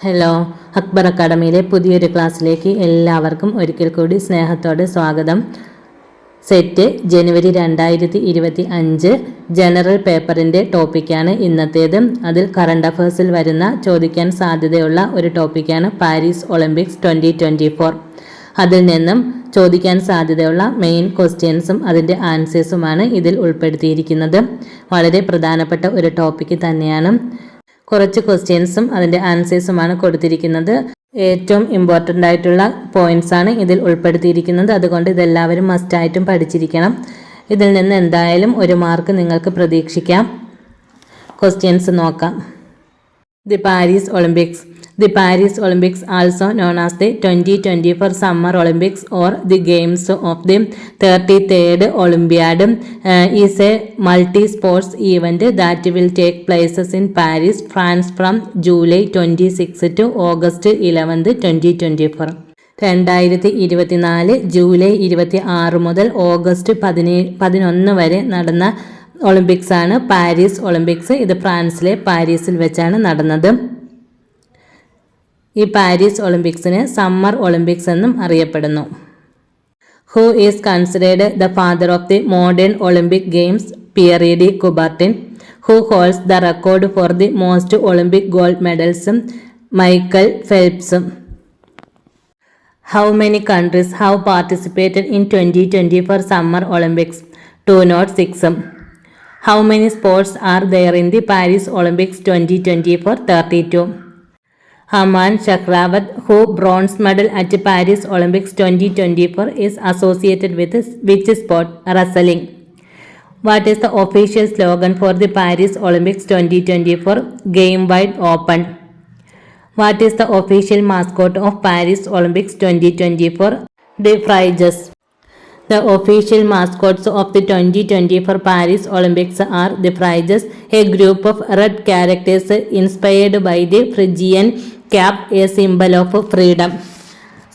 Hello Akbar അക്കാഡമിയിലെ പുതിയൊരു ക്ലാസ്സിലേക്ക് എല്ലാവർക്കും ഒരിക്കൽ കൂടി സ്നേഹത്തോടെ സ്വാഗതം. സെറ്റ് ജനുവരി രണ്ടായിരത്തി ഇരുപത്തി അഞ്ച് ജനറൽ പേപ്പറിന്റെ ടോപ്പിക്കാണ് ഇന്നത്തേത്. അതിൽ കറണ്ട് അഫേഴ്സിൽ വരുന്ന ചോദിക്കാൻ സാധ്യതയുള്ള ഒരു ടോപ്പിക്കാണ് Paris Olympics twenty twenty four. അതിൽ നിന്നും ചോദിക്കാൻ സാധ്യതയുള്ള മെയിൻ ക്വസ്റ്റ്യൻസും അതിന്റെ ആൻസേഴ്സുമാണ് ഇതിൽ ഉൾപ്പെടുത്തിയിരിക്കുന്നത്. വളരെ പ്രധാനപ്പെട്ട ഒരു ടോപ്പിക്ക് തന്നെയാണ്. കുറച്ച് ക്വസ്റ്റ്യൻസും അതിന്റെ ആൻസേഴ്സുമാണ് കൊടുത്തിരിക്കുന്നത്. ഏറ്റവും ഇമ്പോർട്ടന്റ് ആയിട്ടുള്ള പോയിന്റ്സ് ആണ് ഇതിൽ ഉൾപ്പെടുത്തിയിരിക്കുന്നത്. അതുകൊണ്ട് ഇതെല്ലാവരും മസ്റ്റായിട്ടും പഠിച്ചിരിക്കണം. ഇതിൽ നിന്ന് എന്തായാലും ഒരു മാർക്ക് നിങ്ങൾക്ക് പ്രതീക്ഷിക്കാം. ക്വസ്റ്റ്യൻസ് നോക്കാം. The Paris Olympics the Paris Olympics also known as the twenty twenty four summer Olympics or the games of the thirty third Olympiad is a multi sports event that will take places in Paris France from July twenty six to August eleventh twenty twenty four രണ്ടായിരത്തി ഇരുപത്തിനാല് July ഇരുപത്തി ആറ് മുതൽ August പതിനേഴ് പതിനൊന്ന് വരെ നടന്ന Olympics ആണ്. പാരീസ് ഒളിമ്പിക്സ് ഇത് ഫ്രാൻസിലെ പാരീസിൽ വെച്ചാണ് നടന്നത്. ഈ പാരീസ് ഒളിമ്പിക്സിന് സമ്മർ ഒളിമ്പിക്സ് എന്നും അറിയപ്പെടുന്നു. Who is considered the father of the modern Olympic games Pierre de Coubertin who holds the record for the most Olympic gold മെഡൽസും Michael ഫെൽപ്സും how many countries have participated in twenty twenty four summer Olympics two nought സിക്സും How many sports are there in the Paris Olympics 2024 32? Haman Chakravat, who bronze medal at the Paris Olympics 2024 is associated with which sport? Wrestling. What is the official slogan for the Paris Olympics 2024? Game wide open. What is the official mascot of Paris Olympics 2024? The Friars. The official mascots of the 2024 Paris Olympics are the Phryges a group of red characters inspired by the Phrygian cap a symbol of freedom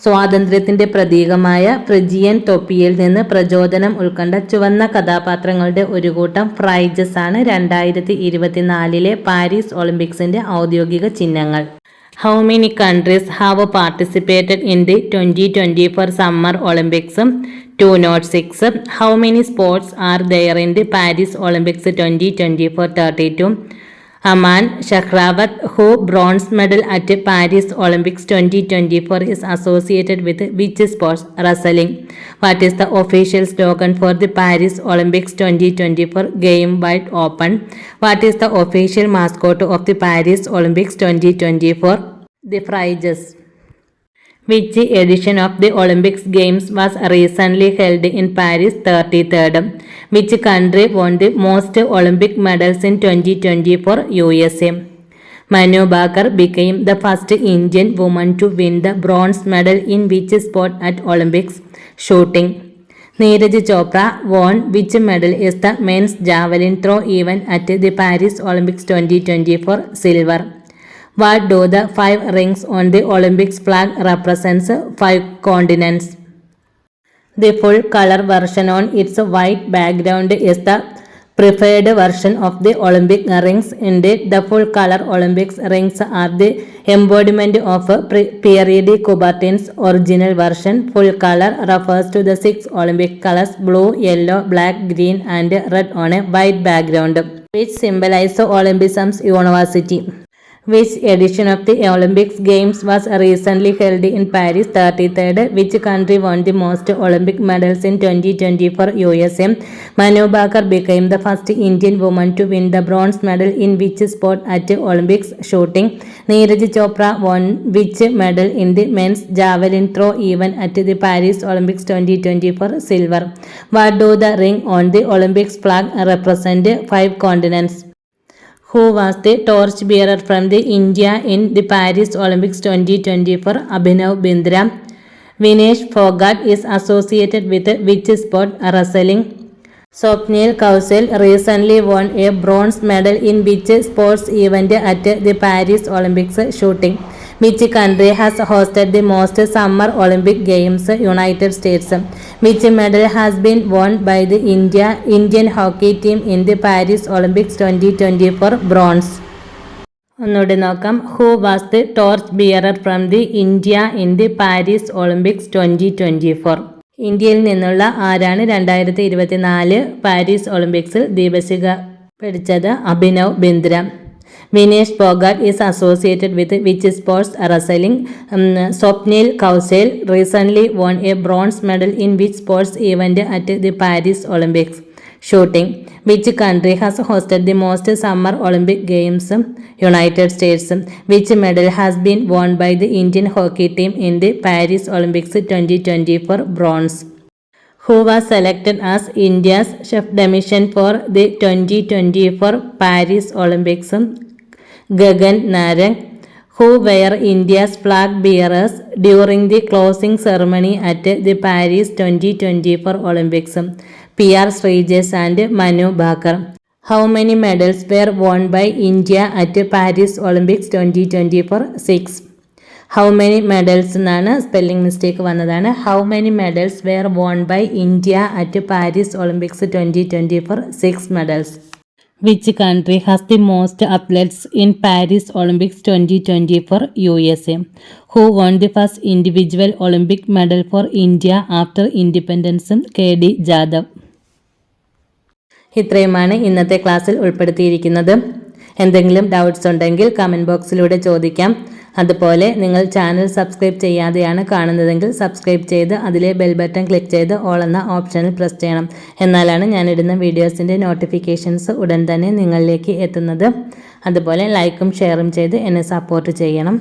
സ്വാതന്ത്ര്യത്തിന്റെ പ്രതീകമായ Phrygian തൊപ്പിയിൽ നിന്ന് പ്രചോദനം ഉൾക്കൊണ്ട ചുവന്ന കഥാപാത്രങ്ങളുടെ ഒരു കൂട്ടം ഫ്രൈജസ് ആണ് രണ്ടായിരത്തി ഇരുപത്തിനാലിലെ പാരീസ് ഒളിമ്പിക്സിന്റെ ഔദ്യോഗിക ചിഹ്നങ്ങൾ. How many countries have participated in the twenty twenty four summer Olympics Two not six how many sports are there in the Paris Olympics twenty twenty four thirty two Aman Shahrawat, who bronze medal at Paris Olympics 2024, is associated with which sports? Wrestling. What is the official slogan for the Paris Olympics 2024? Game wide open. What is the official mascot of the Paris Olympics 2024? The Frigers. which edition of the Olympics Games was recently held in Paris 33rd? Which country won the most Olympic medals in 2024? USA. Manu Bakar became the first Indian woman to win the bronze medal in which sport at Olympics? Shooting. Neeraj Chopra won which medal is the men's javelin throw event at the Paris Olympics 2024? Silver. What do the five rings on the Olympics flag represents? Five continents. The full color version on its white background is the preferred version of the Olympic rings. Indeed, the full color Olympics rings are the embodiment of Pierre de Coubertin's original version. Full color refers to the six Olympic colors blue, yellow, black, green, and red on a white background, which symbolize Olympism's university. Which edition of the Olympics Games was recently held in Paris 33rd? Which country won the most Olympic medals in 2024? USA. Manu Bakar became the first Indian woman to win the bronze medal in which sport at Olympics? Shooting. Neeraj Chopra won which medal in the men's javelin throw event at the Paris Olympics 2024? Silver. What do the ring on the Olympics flag represent? Five continents. Who was the torchbearer from the India in the Paris Olympics 2024? Abhinav Bindra. Vinesh Fogart is associated with which sport? Wrestling. Swapnil Kausal recently won a bronze medal in which sports event at the Paris Olympics? Shooting. Which country has hosted the most summer Olympic Games? United States. Which medal has been won by the India Indian hockey team in the Paris Olympics 2024? Bronze. ഒന്നുകൂടി നോക്കാം who was the torch bearer from the India in the Paris Olympics twenty twenty four ഇന്ത്യയിൽ നിന്നുള്ള ആരാണ് രണ്ടായിരത്തി ഇരുപത്തിനാല് Paris ഒളിമ്പിക്സിൽ ദീപശിഖ പിടിച്ചത് Abhinav Bindra Vinesh Pogart is associated with which sports wrestling. Um, Swapnil Kausel recently won a bronze medal in which sports event at the Paris Olympics. Shooting. Which country has hosted the most Summer Olympic Games? United States. Which medal has been won by the Indian hockey team in the Paris Olympics 2024 bronze? Who was selected as India's chef dimension for the 2024 Paris Olympics? Gagan Narang, who were India's flag bearers during the closing ceremony at the Paris 2024 Olympics, P.R. Sreejas and Manu Bhaker. How many medals were won by India at Paris Olympics 2024? 6. How many medals എന്നാണ് spelling mistake വന്നതാണ് how many medals were won by India at Paris Olympics twenty twenty four six medals which country has the most athletes in Paris Olympics twenty twenty four U S A who won the first individual Olympic medal for India after ഇൻഡിപെൻഡൻസും K D Jadhav ഇത്രയുമാണ് ഇന്നത്തെ ക്ലാസ്സിൽ ഉൾപ്പെടുത്തിയിരിക്കുന്നത്. എന്തെങ്കിലും doubts ഉണ്ടെങ്കിൽ comment ബോക്സിലൂടെ ചോദിക്കാം. അതുപോലെ നിങ്ങൾ channel subscribe ചെയ്യാതെയാണ് കാണുന്നതെങ്കിൽ സബ്സ്ക്രൈബ് ചെയ്ത് അതിലെ ബെൽ ബട്ടൺ ക്ലിക്ക് ചെയ്ത് ഓൾ എന്ന ഓപ്ഷനിൽ പ്രസ് ചെയ്യണം. എന്നാലാണ് ഞാനിടുന്ന വീഡിയോസിന്റെ നോട്ടിഫിക്കേഷൻസ് ഉടൻ തന്നെ നിങ്ങളിലേക്ക് എത്തുന്നത്. അതുപോലെ ലൈക്കും ഷെയറും ചെയ്ത് എന്നെ സപ്പോർട്ട് ചെയ്യണം.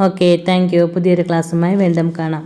ഓക്കെ താങ്ക് പുതിയൊരു ക്ലാസ്സുമായി വീണ്ടും കാണാം.